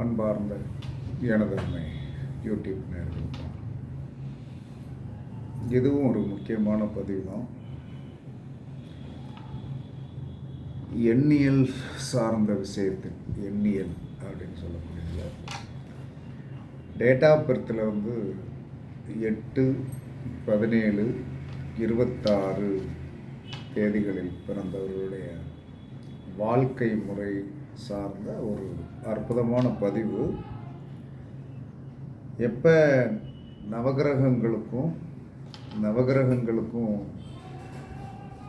அன்பார்ந்த எனதன்மை யூடியூப் நேர்களுக்கும் இதுவும் ஒரு முக்கியமான பதிவு தான் எண்ணியல் சார்ந்த விஷயத்தில் எண்ணியல் அப்படின்னு சொல்லக்கூடியது டேட்டா பெர்த்தில் பர்த்தில் வந்து எட்டு பதினேழு இருபத்தாறு தேதிகளில் பிறந்தவர்களுடைய வாழ்க்கை முறை சார்ந்த ஒரு அற்புதமான பதிவு. எப்போ நவகிரகங்களுக்கும் நவகிரகங்களுக்கும்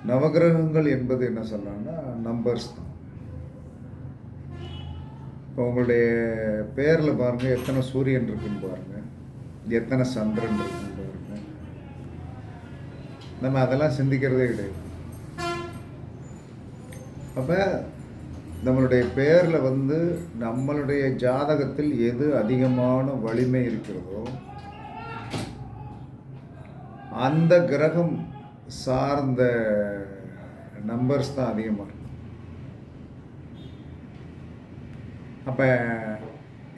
நவகிரகங்கள் என்பது என்ன சொல்லலாம்னா நம்பர்ஸ் தான். இப்போ உங்களுடைய பேரில் பாருங்கள் எத்தனை சூரியன் இருக்குன்னு பாருங்கள் எத்தனை சந்திரன் இருக்குன்னு பாருங்கள் நம்ம அதெல்லாம் சிந்திக்கிறதே கிடையாது. அப்போ நம்மளுடைய பேரில் வந்து நம்மளுடைய ஜாதகத்தில் எது அதிகமான வலிமை இருக்கிறதோ அந்த கிரகம் சார்ந்த நம்பர்ஸ் தான் அதிகமாக இருக்கும். அப்போ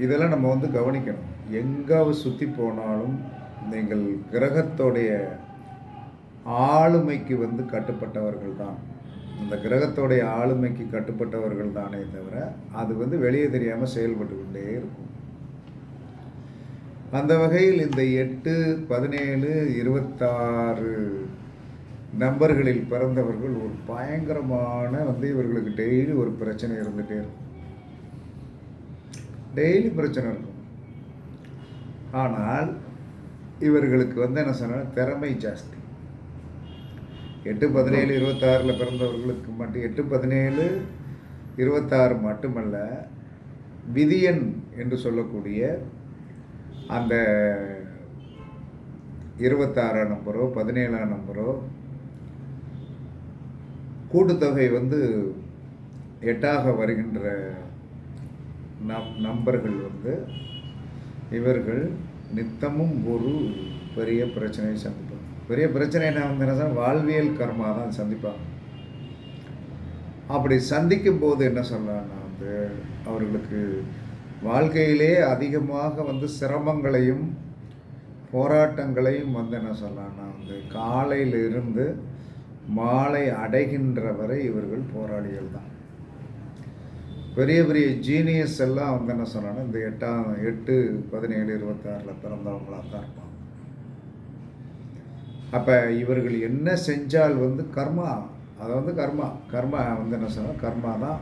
இதெல்லாம் நம்ம வந்து கவனிக்கணும். எங்காவது சுற்றி போனாலும் நீங்கள் கிரகத்தோடைய ஆளுமைக்கு வந்து கட்டுப்பட்டவர்கள் தான். இந்த கிரகத்தோடைய ஆளுமைக்கு கட்டுப்பட்டவர்கள் தானே தவிர அது வந்து வெளியே தெரியாமல் செயல்பட்டு கொண்டே இருக்கும். அந்த வகையில் இந்த எட்டு பதினேழு இருபத்தாறு நம்பர்களில் பிறந்தவர்கள் ஒரு பயங்கரமான வந்து இவர்களுக்கு டெய்லி ஒரு பிரச்சனை இருந்துகிட்டே இருக்கும். டெய்லி பிரச்சனை இருக்கும். ஆனால் இவர்களுக்கு வந்து என்ன சொன்னால் திறமை ஜாஸ்தி. எட்டு பதினேழு இருபத்தாறில் பிறந்தவர்களுக்கு மட்டும் எட்டு பதினேழு இருபத்தாறு மட்டுமல்ல விதியன் என்று சொல்லக்கூடிய அந்த இருபத்தாறாம் நம்பரோ பதினேழாம் நம்பரோ கூட்டுத்தொகை வந்து எட்டாக வருகின்ற நம் நம்பர்கள் வந்து இவர்கள் நித்தமும் ஒரு பெரிய பிரச்சனையை சந்தி பெரிய பிரச்சனை என்ன வந்து வாழ்வியல் கர்மா தான் சந்திப்பாங்க. அப்படி சந்திக்கும் போது என்ன சொல்லலாம்னா வந்து அவர்களுக்கு வாழ்க்கையிலே அதிகமாக வந்து சிரமங்களையும் போராட்டங்களையும் வந்து என்ன சொல்லலாம்னா வந்து காலையிலிருந்து மாலை அடைகின்ற வரை இவர்கள் போராளிகள் தான். பெரிய பெரிய ஜீனியஸ் எல்லாம் வந்து என்ன சொன்னாங்கன்னா இந்த எட்டாம் எட்டு பதினேழு இருபத்தாறில் பிறந்தவங்களாக தான் இருப்பாங்க. அப்போ இவர்கள் என்ன செஞ்சால் வந்து கர்மா? அதை வந்து கர்மா. கர்மா வந்து என்ன சொன்னால் கர்மா தான்.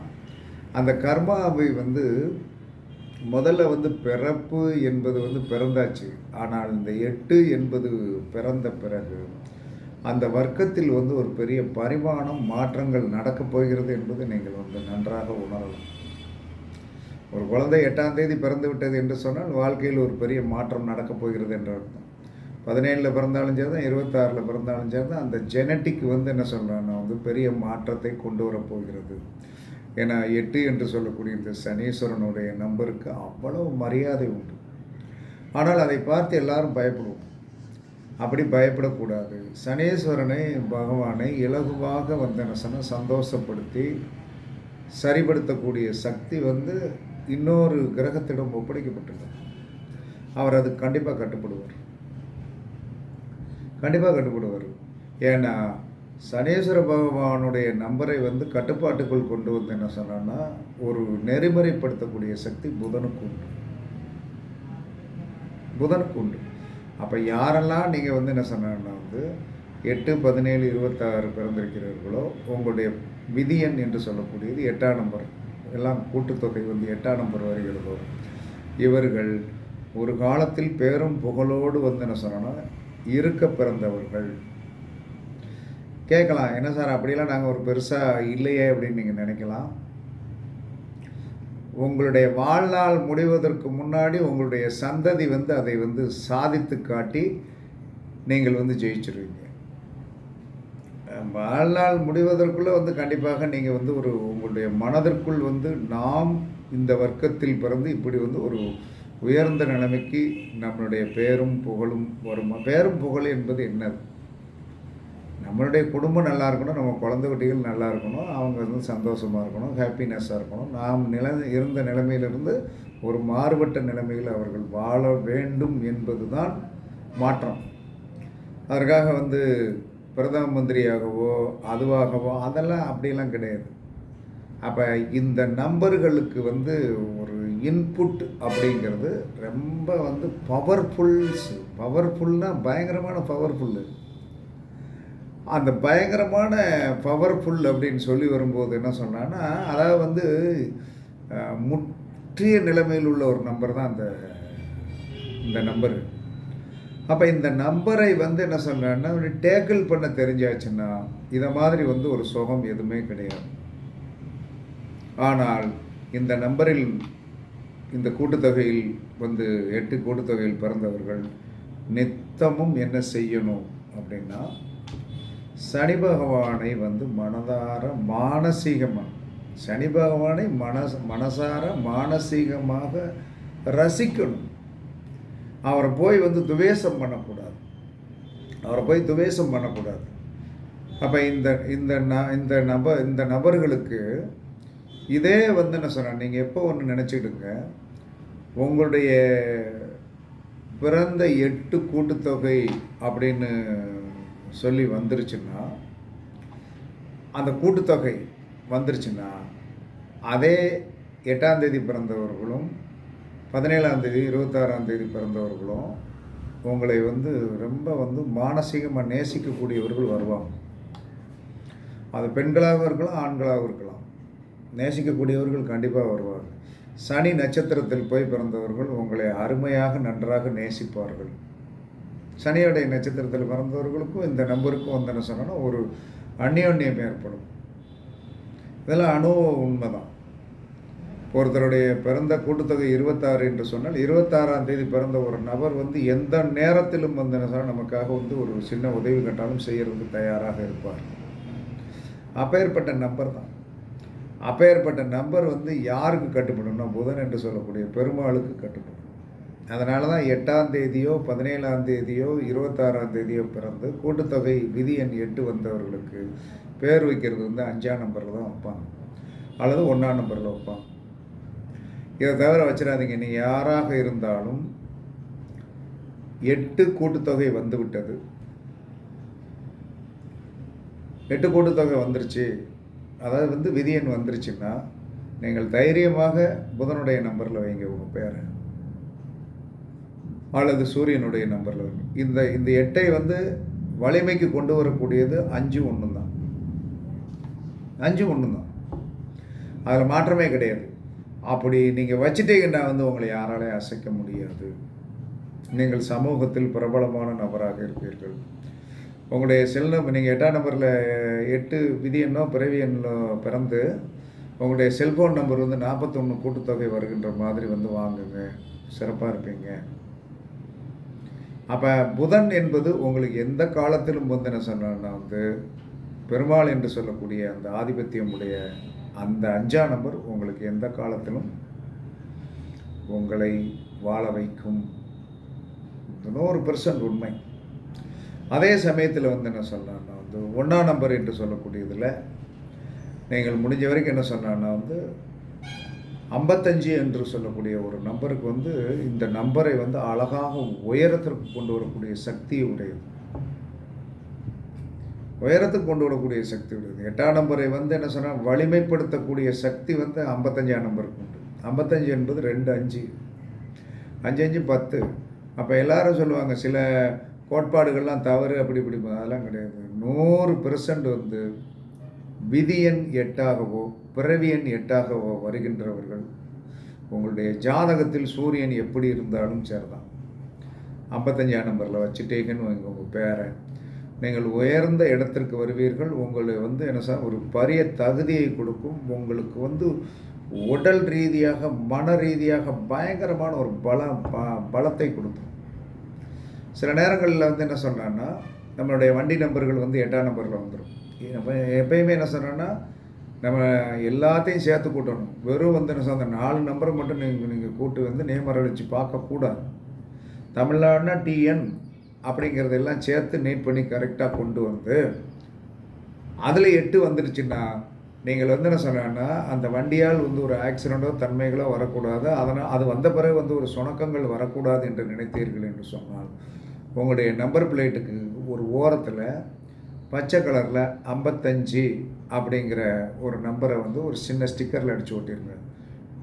அந்த கர்மாவை வந்து முதல்ல வந்து பிறப்பு என்பது வந்து பிறந்தாச்சு. ஆனால் இந்த எட்டு என்பது பிறந்த பிறகு அந்த வர்க்கத்தில் வந்து ஒரு பெரிய பரிமாணம் மாற்றங்கள் நடக்கப் போகிறது என்பது நீங்கள் வந்து நன்றாக உணரலாம். ஒரு குழந்தை எட்டாம் தேதி பிறந்து விட்டது என்று சொன்னால் வாழ்க்கையில் ஒரு பெரிய மாற்றம் நடக்கப் போகிறது என்று அர்த்தம். பதினேழில் பிறந்தாலும் சரி தான் இருபத்தாறில் பிறந்தாலும் சரி தான் அந்த ஜெனட்டிக் வந்து என்ன சொல்கிறான்னா வந்து பெரிய மாற்றத்தை கொண்டு வரப்போகிறது ஏன்னா எட்டு என்று சொல்லக்கூடிய இந்த சனீஸ்வரனுடைய நம்பருக்கு அவ்வளவு மரியாதை உண்டு. ஆனால் அதை பார்த்து எல்லாரும் பயப்படுவோம். அப்படி பயப்படக்கூடாது. சனீஸ்வரனை பகவானை இலகுவாக வந்து என்ன சொன்னால் சந்தோஷப்படுத்தி சரிபடுத்தக்கூடிய சக்தி வந்து இன்னொரு கிரகத்திடம் ஒப்படைக்கப்பட்டுள்ளது அவர் அது கண்டிப்பாக கட்டுப்படுவார். கண்டிப்பாக கட்டுப்படுவார் ஏன்னா சனீஸ்வர பகவானுடைய நம்பரை வந்து கட்டுப்பாட்டுக்குள் கொண்டு வந்து என்ன சொன்னான்னா ஒரு நெறிமுறைப்படுத்தக்கூடிய சக்தி புதனுக்கு உண்டு. புதனுக்கு உண்டு. அப்போ யாரெல்லாம் நீங்கள் வந்து என்ன சொன்னா வந்து எட்டு பதினேழு இருபத்தாறு பிறந்திருக்கிறீர்களோ உங்களுடைய விதியன் என்று சொல்லக்கூடியது எட்டாம் நம்பர். எல்லாம் கூட்டுத்தொகை வந்து எட்டாம் நம்பர் வருகிறதோ இவர்கள் ஒரு காலத்தில் பேரும் புகழோடு வந்து என்ன சொன்னோன்னா இருக்க பிறந்தவர்கள். கேட்கலாம் என்ன சார் அப்படிலாம் நாங்கள் ஒரு பெருசாக இல்லையே அப்படின்னு நீங்கள் நினைக்கலாம். உங்களுடைய வாழ்நாள் முடிவதற்கு முன்னாடி உங்களுடைய சந்ததி வந்து அதை வந்து சாதித்து காட்டி நீங்கள் வந்து ஜெயிச்சிருவீங்க. வாழ்நாள் முடிவதற்குள்ளே வந்து கண்டிப்பாக நீங்கள் வந்து ஒரு உங்களுடைய மனதிற்குள் வந்து நாம் இந்த வர்க்கத்தில் பிறந்து இப்படி வந்து ஒரு உயர்ந்த நிலைமைக்கு நம்மளுடைய பேரும் புகழும் வரும். பேரும் புகழ் என்பது என்னது? நம்மளுடைய குடும்பம் நல்லா இருக்கணும் நம்ம குழந்தை குட்டிகள் நல்லா இருக்கணும் அவங்க வந்து சந்தோஷமாக இருக்கணும் ஹாப்பினஸ்ஸாக இருக்கணும். நாம் நில இருந்த நிலைமையிலிருந்து ஒரு மாறுபட்ட நிலைமையில் அவர்கள் வாழ வேண்டும் என்பது தான் மாற்றம். அதற்காக வந்து பிரதம மந்திரியாகவோ அதுவாகவோ அதெல்லாம் அப்படியெல்லாம் கிடையாது. அப்போ இந்த நம்பர்களுக்கு வந்து இன்புட் அப்படிங்கிறது ரொம்ப வந்து பவர்ஃபுல்ஸ் பவர்ஃபுல்னால் பயங்கரமான பவர்ஃபுல்லு அந்த பயங்கரமான பவர்ஃபுல் அப்படின்னு சொல்லி வரும்போது என்ன சொன்னான்னா அதாவது வந்து முற்றிய நிலைமையில் உள்ள ஒரு நம்பர் தான் அந்த இந்த நம்பரு அப்போ இந்த நம்பரை வந்து என்ன சொன்னேன்னா டேக்கிள் பண்ண தெரிஞ்சாச்சுன்னா இதை மாதிரி வந்து ஒரு சுகம் எதுவுமே கிடையாது. ஆனால் இந்த நம்பரில் இந்த கூட்டுத்தொகையில் வந்து எட்டு கூட்டுத்தொகையில் பிறந்தவர்கள் நித்தமும் என்ன செய்யணும் அப்படின்னா சனி பகவானை வந்து மனதார மானசீகமாக சனி பகவானை மனச மனசார மானசீகமாக ரசிக்கணும். அவரை போய் வந்து துவேஷம் பண்ணக்கூடாது. அவரை போய் துவேஷம் பண்ணக்கூடாது. அப்போ இந்த இந்த ந இந்த நப இந்த நபர்களுக்கு இதே வந்து என்ன சொன்னேன் நீங்கள் எப்போ ஒன்று நினச்சிடுங்க உங்களுடைய பிறந்த எட்டு கூட்டுத்தொகை அப்படின்னு சொல்லி வந்துருச்சுன்னா அந்த கூட்டுத்தொகை வந்துருச்சுன்னா அதே எட்டாம் தேதி பிறந்தவர்களும் பதினேழாம் தேதி இருபத்தாறாம் தேதி பிறந்தவர்களும் உங்களை வந்து ரொம்ப வந்து மானசீகமாக நேசிக்கக்கூடியவர்கள் வருவாங்க. அது பெண்களாகவும் இருக்கலாம் ஆண்களாகவும் இருக்கலாம். நேசிக்கக்கூடியவர்கள் கண்டிப்பாக வருவாங்க. சனி நட்சத்திரத்தில் போய் பிறந்தவர்கள் உங்களை அருமையாக நன்றாக நேசிப்பார்கள். சனியோடைய நட்சத்திரத்தில் பிறந்தவர்களுக்கும் இந்த நம்பருக்கும் வந்தன என்ன சொன்னோன்னா ஒரு அந்யோன்யம் ஏற்படும். இதெல்லாம் அணுவ உண்மைதான். ஒருத்தருடைய பிறந்த கூட்டுத்தொகை இருபத்தாறு என்று சொன்னால் இருபத்தாறாம் தேதி பிறந்த ஒரு நபர் வந்து எந்த நேரத்திலும் வந்து சொன்னால் நமக்காக வந்து ஒரு சின்ன உதவி கட்டாலும் செய்கிறதுக்கு தயாராக இருப்பார். அப்பேற்பட்ட நம்பர் தான். அப்பேற்பட்ட நம்பர் வந்து யாருக்கு கட்டுப்படும்னா புதன் என்று சொல்லக்கூடிய பெருமாளுக்கு கட்டுப்படும் அதனால தான் எட்டாம் தேதியோ பதினேழாம் தேதியோ இருபத்தாறாம் தேதியோ பிறந்து கூட்டுத்தொகை விதி எண் எட்டு வந்தவர்களுக்கு பேர் வைக்கிறது வந்து அஞ்சாம் நம்பரில் தான் வைப்பாங்க. அல்லது ஒன்றாம் நம்பரில் வைப்பாங்க. இதை தவிர வச்சிடாதீங்க. நீ யாராக இருந்தாலும் எட்டு கூட்டுத்தொகை வந்துவிட்டது. எட்டு கூட்டுத்தொகை வந்துருச்சு. அதாவது வந்து விதியன் வந்துருச்சுன்னா நீங்கள் தைரியமாக புதனுடைய நம்பரில் வைங்க உங்கள் பேரை. அல்லது சூரியனுடைய நம்பரில் வைங்க. இந்த இந்த எட்டை வந்து வலிமைக்கு கொண்டு வரக்கூடியது அஞ்சு ஒன்று தான். அஞ்சு ஒன்று தான். அதில் மாற்றமே கிடையாது. அப்படி நீங்கள் வச்சுட்டீங்கன்னா வந்து உங்களை யாராலையும் அசைக்க முடியாது. நீங்கள் சமூகத்தில் பிரபலமான நபராக இருப்பீர்கள். உங்களுடைய செல் நம்பர் நீங்கள் எட்டாம் நம்பரில் எட்டு விதி எண்ணோ பிறவி எண்ணோ பிறந்து உங்களுடைய செல்ஃபோன் நம்பர் வந்து நாற்பத்தொன்று கூட்டுத்தொகை வருகின்ற மாதிரி வந்து வாங்குங்க. சிறப்பாக இருப்பீங்க. அப்போ புதன் என்பது உங்களுக்கு எந்த காலத்திலும் வந்து என்ன சொன்னா வந்து பெருமாள் என்று சொல்லக்கூடிய அந்த ஆதிபத்தியமுடைய அந்த அஞ்சாம் நம்பர் உங்களுக்கு எந்த காலத்திலும் உங்களை வாழ வைக்கும். நூறு பெர்சன்ட் உண்மை. அதே சமயத்தில் வந்து என்ன சொன்னான்னா வந்து ஒன்றாம் நம்பர் என்று சொல்லக்கூடியதில் நீங்கள் முடிஞ்ச வரைக்கும் என்ன சொன்னான்னா வந்து ஐம்பத்தஞ்சு என்று சொல்லக்கூடிய ஒரு நம்பருக்கு வந்து இந்த நம்பரை வந்து அழகாக உயரத்திற்கு கொண்டு வரக்கூடிய சக்தி உடையது. உயரத்துக்கு கொண்டு வரக்கூடிய சக்தி உடையது. எட்டாம் நம்பரை வந்து என்ன சொன்னால் வலிமைப்படுத்தக்கூடிய சக்தி வந்து ஐம்பத்தஞ்சாம் நம்பருக்கு உண்டு. ஐம்பத்தஞ்சு என்பது ரெண்டு அஞ்சு. அஞ்சு அஞ்சு பத்து. அப்போ எல்லாரும் சொல்லுவாங்க சில கோட்பாடுகள்லாம் தவறு அப்படி இப்படி அதெல்லாம் கிடையாது. நூறு பெர்சன்ட் வந்து விதியன் எட்டாகவோ பிறவியன் எட்டாகவோ வருகின்றவர்கள் உங்களுடைய ஜாதகத்தில் சூரியன் எப்படி இருந்தாலும் சரிதான். ஐம்பத்தஞ்சாம் நம்பரில் வச்சுட்டீங்கன்னு வைங்க உங்கள் பேரை. நீங்கள் உயர்ந்த இடத்திற்கு வருவீர்கள் உங்களை வந்து என்ன சார் ஒரு பரிய தகுதியை கொடுக்கும் உங்களுக்கு வந்து உடல் ரீதியாக மன ரீதியாக பயங்கரமான ஒரு பலம் ப- பலத்தை கொடுக்கும். சில நேரங்களில் வந்து என்ன சொன்னான்னா நம்மளுடைய வண்டி நம்பர்கள் வந்து எட்டாம் நம்பரில் வந்துடும் நம்ம எப்பயுமே என்ன சொன்னோன்னா நம்ம எல்லாத்தையும் சேர்த்து கூட்டணும். வெறும் வந்து என்ன சொன்ன நாலு நம்பரை மட்டும் நீங்கள் நீங்கள் கூட்டு வந்து நேமரை வச்சு பார்க்கக்கூடாது தமிழ்நாடுனா டிஎன் அப்படிங்கிறதெல்லாம் சேர்த்து நீட் பண்ணி கரெக்டாக கொண்டு வந்து அதில் எட்டு வந்துடுச்சுன்னா நீங்கள் வந்து என்ன சொன்னேன்னா அந்த வண்டியால் வந்து ஒரு ஆக்சிடெண்ட்டோ தன்மைகளோ வரக்கூடாது. அதனால் அது வந்த பிறகு வந்து ஒரு சுணக்கங்கள் வரக்கூடாது என்று நினைத்தீர்கள் என்று சொன்னால் உங்களுடைய நம்பர் பிளேட்டுக்கு ஒரு ஓரத்தில் பச்சை கலரில் ஐம்பத்தஞ்சு அப்படிங்கிற ஒரு நம்பரை வந்து ஒரு சின்ன ஸ்டிக்கரில் அடித்து ஓட்டிருங்க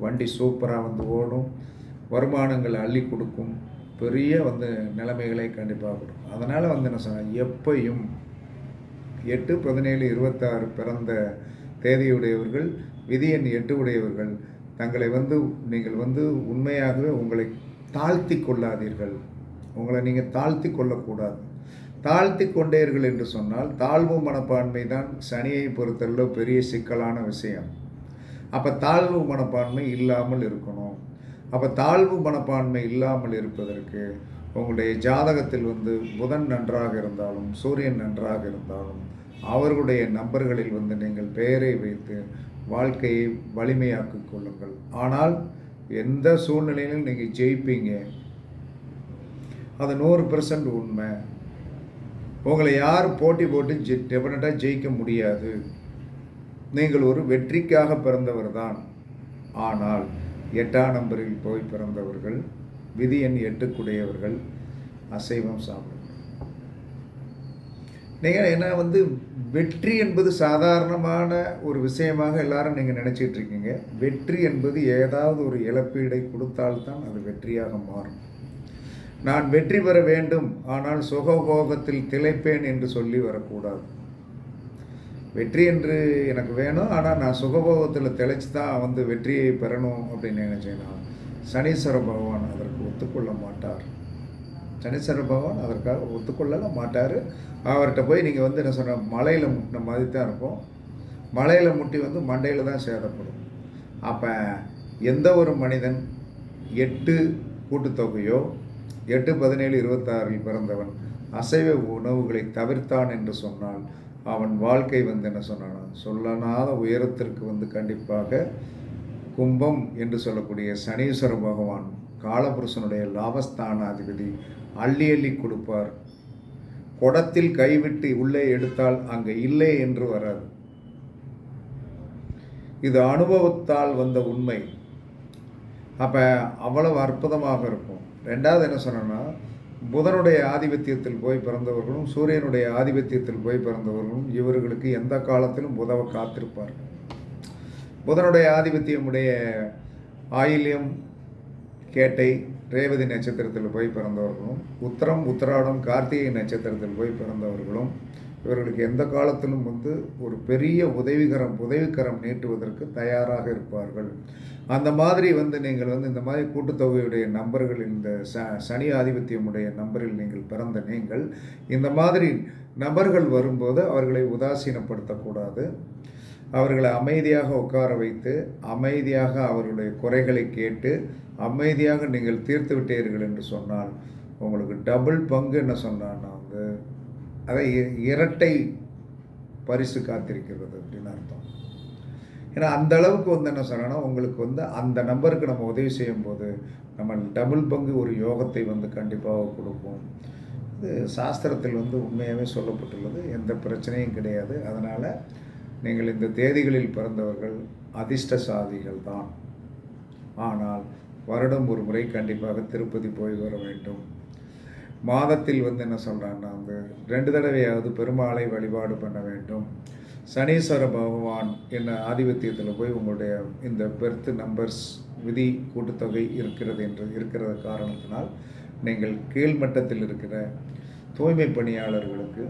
வண்டி சூப்பராக வந்து ஓடும். வருமானங்கள் அள்ளி கொடுக்கும். பெரிய வந்து நிலைமைகளை கண்டிப்பாக கொடுக்கும். அதனால் வந்து என்ன சொன்னால் எப்பையும் எட்டு பதினேழு இருபத்தாறு பிறந்த தேதியுடையவர்கள் விதி எண் எட்டு உடையவர்கள் தங்களை வந்து நீங்கள் வந்து உண்மையாகவே உங்களை தாழ்த்தி கொள்ளாதீர்கள். உங்களை நீங்கள் தாழ்த்தி கொள்ளக்கூடாது. தாழ்த்தி கொண்டீர்கள் என்று சொன்னால் தாழ்வு மனப்பான்மை தான் சனியை பொறுத்தளவு பெரிய சிக்கலான விஷயம். அப்போ தாழ்வு மனப்பான்மை இல்லாமல் இருக்கணும். அப்போ தாழ்வு மனப்பான்மை இல்லாமல் இருப்பதற்கு உங்களுடைய ஜாதகத்தில் வந்து புதன் நன்றாக இருந்தாலும் சூரியன் நன்றாக இருந்தாலும் அவர்களுடைய நம்பர்களில் வந்து நீங்கள் பெயரை வைத்து வாழ்க்கையை வலிமையாக்கிக் கொள்ளுங்கள். ஆனால் எந்த சூழ்நிலையிலும் நீங்கள் ஜெயிப்பீங்க. அது நூறு பெர்சன்ட் உண்மை. உங்களை யார் போட்டி போட்டு ஜெ டெஃபினட்டாக ஜெயிக்க முடியாது. நீங்கள் ஒரு வெற்றிக்காக பிறந்தவர் தான். ஆனால் எட்டாம் நம்பரில் போய் பிறந்தவர்கள் விதி எண் எட்டுக்குடையவர்கள் அசைவம் சாப்பிடும் நீங்கள் என்ன வந்து வெற்றி என்பது சாதாரணமான ஒரு விஷயமாக எல்லாரும் நீங்கள் நினச்சிட்டு இருக்கீங்க. வெற்றி என்பது ஏதாவது ஒரு இழப்பீடை கொடுத்தால்தான் அது வெற்றியாக மாறும். நான் வெற்றி பெற வேண்டும் ஆனால் சுகபோகத்தில் திளைப்பேன் என்று சொல்லி வரக்கூடாது. வெற்றி என்று எனக்கு வேணும் ஆனால் நான் சுகபோகத்தில் திளைச்சி தான் வந்து வெற்றியை பெறணும் அப்படின்னு நினைச்சேன்னா சனீஸ்வர பகவான் அதற்கு ஒத்துக்கொள்ள மாட்டார். சனீஸ்வர பகவான் அதற்காக ஒத்துக்கொள்ளல மாட்டார். அவர்கிட்ட போய் நீங்கள் வந்து என்ன சொன்ன மலையில் முட்டின மாதிரி தான் இருக்கும். மலையில் முட்டி வந்து மண்டையில் தான் சேதப்படும். அப்போ எந்த ஒரு மனிதன் எட்டு கூட்டுத்தொகையோ எட்டு பதினேழு இருபத்தாறில் பிறந்தவன் அசைவ உணவுகளை தவிர்த்தான் என்று சொன்னால் அவன் வாழ்க்கை வந்து என்ன சொன்னான் சொல்லனாத உயரத்திற்கு வந்து கண்டிப்பாக கும்பம் என்று சொல்லக்கூடிய சனீஸ்வர பகவான் காலபுருஷனுடைய லாபஸ்தானாதிபதி அள்ளி அள்ளி கொடுப்பார். குடத்தில் கைவிட்டு உள்ளே எடுத்தால் அங்கே இல்லை என்று வராது. இது அனுபவத்தால் வந்த உண்மை. அப்போ அவ்வளவு அற்புதமாக இருக்கும். ரெண்டாவது என்ன சொன்னோன்னா புதனுடைய ஆதிபத்தியத்தில் போய் பிறந்தவர்களும் சூரியனுடைய ஆதிபத்தியத்தில் போய் பிறந்தவர்களும் இவர்களுக்கு எந்த காலத்திலும் புதவை காத்திருப்பார்கள் புதனுடைய ஆதிபத்தியமுடைய ஆயில்யம் கேட்டை ரேவதி நட்சத்திரத்தில் போய் பிறந்தவர்களும் உத்தரம் உத்திராடம் கார்த்திகை நட்சத்திரத்தில் போய் பிறந்தவர்களும் இவர்களுக்கு எந்த காலத்திலும் வந்து ஒரு பெரிய உதவிகரம் உதவிக்கரம் நீட்டுவதற்கு தயாராக இருப்பார்கள். அந்த மாதிரி வந்து நீங்கள் வந்து இந்த மாதிரி கூட்டுத்தொகையுடைய நம்பர்கள் இந்த ச சனி ஆதிபத்தியமுடைய நம்பரில் நீங்கள் பிறந்த நீங்கள் இந்த மாதிரி நபர்கள் வரும்போது அவர்களை உதாசீனப்படுத்தக்கூடாது. அவர்களை அமைதியாக உட்கார வைத்து அமைதியாக அவர்களுடைய குறைகளை கேட்டு அமைதியாக நீங்கள் தீர்த்து விட்டீர்கள் என்று சொன்னால் உங்களுக்கு டபுள் பங்கு என்ன சொன்னான்னா வந்து அதை இ- இரட்டை பரிசு காத்திருக்கிறது அப்படின்னு அர்த்தம். ஏன்னா அந்த அளவுக்கு வந்து என்ன சொன்னா உங்களுக்கு வந்து அந்த நம்பருக்கு நம்ம உதவி செய்யும்போது நம்ம டபுள் பங்கு ஒரு யோகத்தை வந்து கண்டிப்பாக கொடுப்போம். இது சாஸ்திரத்தில் வந்து உண்மையாகவே சொல்லப்பட்டுள்ளது. எந்த பிரச்சனையும் கிடையாது. அதனால் நீங்கள் இந்த தேதிகளில் பிறந்தவர்கள் அதிர்ஷ்டசாலிகள் தான். ஆனால் வருடம் ஒரு முறை கண்டிப்பாக திருப்பதி போய் வர வேண்டும். மாதத்தில் வந்து என்ன சொல்கிறாங்கன்னா வந்து ரெண்டு தடவையாவது பெருமாளை வழிபாடு பண்ண வேண்டும். சனீஸ்வர பகவான் என்ன ஆதிபத்தியத்தில் போய் உங்களுடைய இந்த பெர்த் நம்பர்ஸ் விதி கூட்டுத்தொகை இருக்கிறது என்று இருக்கிற காரணத்தினால் நீங்கள் கீழ்மட்டத்தில் இருக்கிற தூய்மை பணியாளர்களுக்கு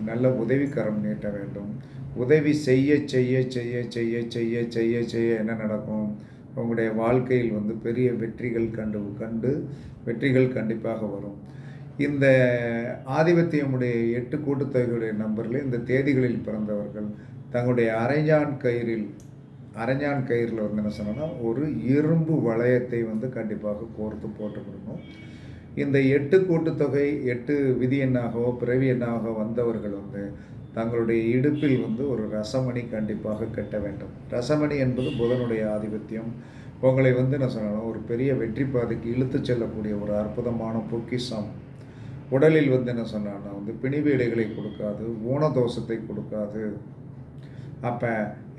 நல்ல உதவிக்கரம் நீட்ட வேண்டும். உதவி செய்ய செய்ய செய்ய செய்ய செய்ய செய்ய செய்ய என்ன நடக்கும்? உங்களுடைய வாழ்க்கையில் வந்து பெரிய வெற்றிகள் கண்டு கண்டு வெற்றிகள் கண்டிப்பாக வரும். இந்த ஆதிபத்தியமுடைய எட்டு கூட்டுத்தொகையுடைய நம்பரில் இந்த தேதிகளில் பிறந்தவர்கள் தங்களுடைய அரைஞ்சான் கயிறில் அரைஞ்சான் கயிறில் வந்து என்ன சொன்னால் ஒரு இரும்பு வளையத்தை வந்து கண்டிப்பாக கோர்த்து போட்டுக்கணும் இந்த எட்டு கூட்டுத்தொகை எட்டு விதி எண்ணாகவோ பிறவி எண்ணாகவோ வந்தவர்கள் வந்து தங்களுடைய இடுப்பில் வந்து ஒரு ரசமணி கண்டிப்பாக கட்ட வேண்டும். ரசமணி என்பது புதனுடைய ஆதிபத்தியம். உங்களை வந்து என்ன சொல்லணும் ஒரு பெரிய வெற்றி பாதைக்கு இழுத்துச் செல்லக்கூடிய ஒரு அற்புதமான பொக்கிசம் உடலில் வந்து என்ன சொன்னான்னா வந்து பிணிவீடுகளை கொடுக்காது ஊனதோஷத்தை கொடுக்காது. அப்போ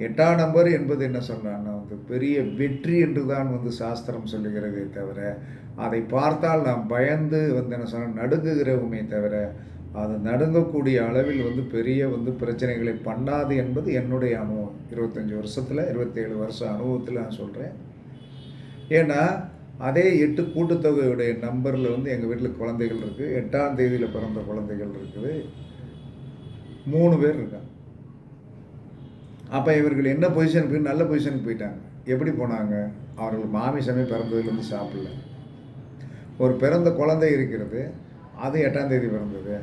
எட்டாம் நம்பர் என்பது என்ன சொல்கிறான்னா வந்து பெரிய வெற்றி என்று தான் வந்து சாஸ்திரம் சொல்லுகிறதே தவிர அதை பார்த்தால் நாம் பயந்து வந்து என்ன சொன்ன நடுங்குகிறோமே தவிர அது நடுங்கக்கூடிய அளவில் வந்து பெரிய வந்து பிரச்சனைகளை பண்ணாது என்பது என்னுடைய அனுபவம். இருபத்தஞ்சி வருஷத்தில் இருபத்தேழு வருஷம் அனுபவத்தில் நான் சொல்கிறேன் ஏன்னா அதே எட்டு கூட்டுத்தொகையுடைய நம்பரில் வந்து எங்கள் வீட்டில் குழந்தைகள் இருக்குது எட்டாம் தேதியில் பிறந்த குழந்தைகள் இருக்குது. மூணு பேர் இருக்காங்க. அப்போ இவர்கள் என்ன பொசிஷனுக்கு நல்ல பொசிஷனுக்கு போயிட்டாங்க? எப்படி போனாங்க? அவர்கள் மாமிசமே பிறந்ததுலேருந்து சாப்பிடல. ஒரு பிறந்த குழந்தை இருக்கிறது அது எட்டாம் தேதி பிறந்தது.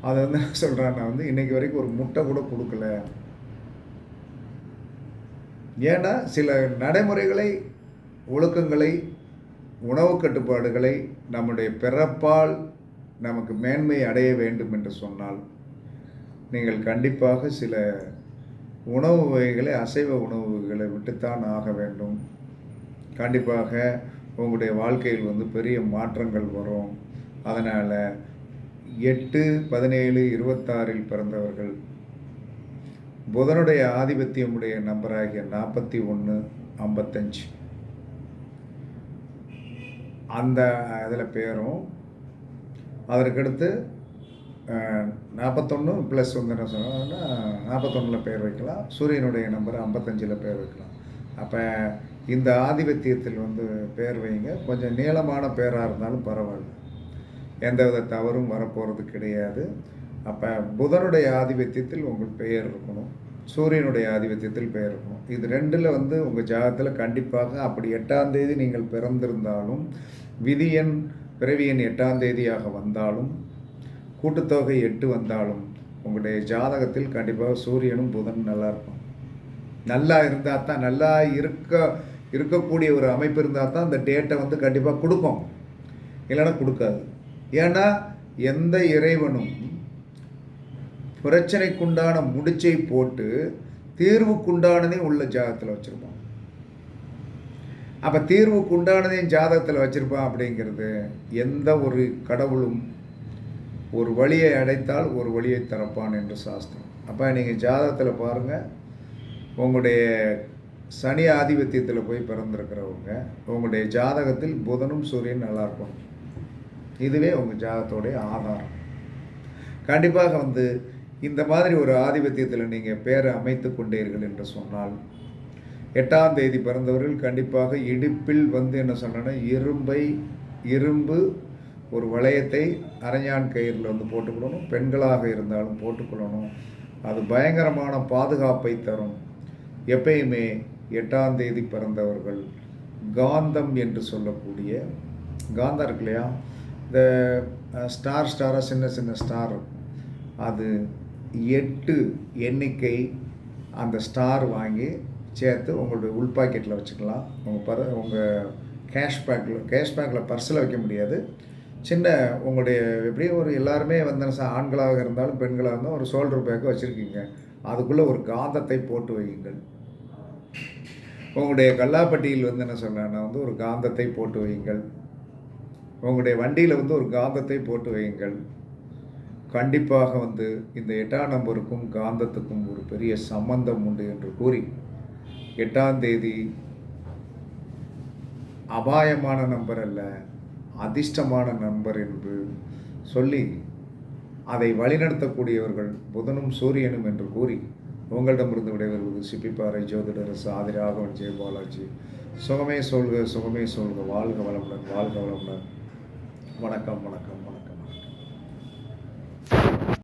அது வந்து என்ன சொல்கிறான்னா வந்து இன்றைக்கி வரைக்கும் ஒரு முட்டை கூட கொடுக்கல. ஏன்னா சில நடைமுறைகளை ஒழுக்கங்களை உணவு கட்டுப்பாடுகளை நம்முடைய பிறப்பால் நமக்கு மேன்மை அடைய வேண்டும் என்று சொன்னால் நீங்கள் கண்டிப்பாக சில உணவு வகைகளை அசைவ உணவுகளை விட்டுத்தான் ஆக வேண்டும். கண்டிப்பாக உங்களுடைய வாழ்க்கையில் வந்து பெரிய மாற்றங்கள் வரும். அதனால் எட்டு பதினேழு இருபத்தாறில் பிறந்தவர்கள் புதனுடைய ஆதிபத்தியமுடைய நம்பராகிய நாற்பத்தி ஒன்று ஐம்பத்தஞ்சு. அந்த இதில் பேரும். அதற்கடுத்து நாற்பத்தொன்று ப்ளஸ் வந்து என்ன சொன்னோம்னா நாற்பத்தொன்னில் பேர் வைக்கலாம். சூரியனுடைய நம்பர் ஐம்பத்தஞ்சில் பேர் வைக்கலாம். அப்போ இந்த ஆதிபத்தியத்தில் வந்து பேர் வைங்க. கொஞ்சம் நீளமான பேராக இருந்தாலும் பரவாயில்ல. எந்தவித தவறும் வரப்போகிறது கிடையாது. அப்போ புதனுடைய ஆதிபத்தியத்தில் உங்கள் பெயர் இருக்கணும். சூரியனுடைய ஆதிபத்தியத்தில் பெயர் இருக்கணும். இது ரெண்டில் வந்து உங்கள் ஜாதகத்தில் கண்டிப்பாக அப்படி எட்டாம் தேதி நீங்கள் பிறந்திருந்தாலும் விதியன் பிறவியன் எட்டாம் தேதியாக வந்தாலும் கூட்டுத்தொகை எட்டு வந்தாலும் உங்களுடைய ஜாதகத்தில் கண்டிப்பாக சூரியனும் புதனும் நல்லா இருக்கும். நல்லா இருந்தால் தான் நல்லா இருக்க இருக்கக்கூடிய ஒரு அமைப்பு இருந்தால் தான் அந்த டேட்டை வந்து கண்டிப்பாக கொடுக்கும். இல்லைன்னா கொடுக்காது. ஏன்னா எந்த இறைவனும் பிரச்சனைக்குண்டான முடிச்சை போட்டு தீர்வுக்குண்டானதையும் உள்ள ஜாதகத்தில் வச்சுருப்பான். அப்போ தீர்வுக்குண்டானதையும் ஜாதகத்தில் வச்சுருப்பான் அப்படிங்கிறது எந்த ஒரு கடவுளும் ஒரு வழியை அடைத்தால் ஒரு வழியை திறப்பான் என்று சாஸ்திரம். அப்போ நீங்கள் ஜாதகத்தில் பாருங்கள் உங்களுடைய சனி ஆதிபத்தியத்தில் போய் பிறந்திருக்கிறவங்க உங்களுடைய ஜாதகத்தில் புதனும் சூரியன் நல்லா இருக்கும் இதுவே உங்கள் ஜாதகத்தோடைய ஆதாரம். கண்டிப்பாக வந்து இந்த மாதிரி ஒரு ஆதிபத்தியத்தில் நீங்கள் பேரை அமைத்து கொண்டீர்கள் என்று சொன்னால் எட்டாம் தேதி பிறந்தவர்கள் கண்டிப்பாக இடுப்பில் வந்து என்ன சொன்னேன்னா இரும்பை இரும்பு ஒரு வளையத்தை அரைஞான் கயிறில் வந்து போட்டுக்கொள்ளணும். பெண்களாக இருந்தாலும் போட்டுக்கொள்ளணும். அது பயங்கரமான பாதுகாப்பை தரும். எப்பயுமே எட்டாம் தேதி பிறந்தவர்கள் காந்தம் என்று சொல்லக்கூடிய காந்தம் இருக்கு இல்லையா? இந்த ஸ்டார் ஸ்டாராக சின்ன சின்ன ஸ்டார் அது எட்டு எண்ணிக்கை அந்த ஸ்டார் வாங்கி சேர்த்து உங்களுடைய உள் பாக்கெட்டில் வச்சுக்கலாம். உங்கள் பர உங்கள் கேஷ் பேக்கில் கேஷ் பேக்கில் பர்ஸில் வைக்க முடியாது. சின்ன உங்களுடைய எப்படியும் ஒரு எல்லாருமே வந்து ஆண்களாக இருந்தாலும் பெண்களாக இருந்தாலும் ஒரு ஷோல்டர் பேக்கு வச்சுருக்கீங்க. அதுக்குள்ளே ஒரு காந்தத்தை போட்டு வையுங்கள். உங்களுடைய கல்லாப்பட்டியில் வந்து என்ன சொன்னேன்னா வந்து ஒரு காந்தத்தை போட்டு வையுங்கள். உங்களுடைய வண்டியில் வந்து ஒரு காந்தத்தை போட்டு வையுங்கள். கண்டிப்பாக வந்து இந்த எட்டாம் நம்பருக்கும் காந்தத்துக்கும் ஒரு பெரிய சம்பந்தம் உண்டு என்று கூறி எட்டாம் தேதி அபாயமான நம்பர் அல்ல. அதிர்ஷ்டமான நண்பர் என்று சொல்லி அதை வழிநடத்தக்கூடியவர்கள் புதனும் சூரியனும் என்று கூறி உங்களிடமிருந்து விடைபெறுவது சிப்பிப்பாறை ஜோதிடரசு ஆதிராகவன் ஜெய பாலாஜி. சுகமே சொல்க சுகமே சொல்க வாழ்க வளமுடன் வாழ்க வளமுடன். வணக்கம் வணக்கம்.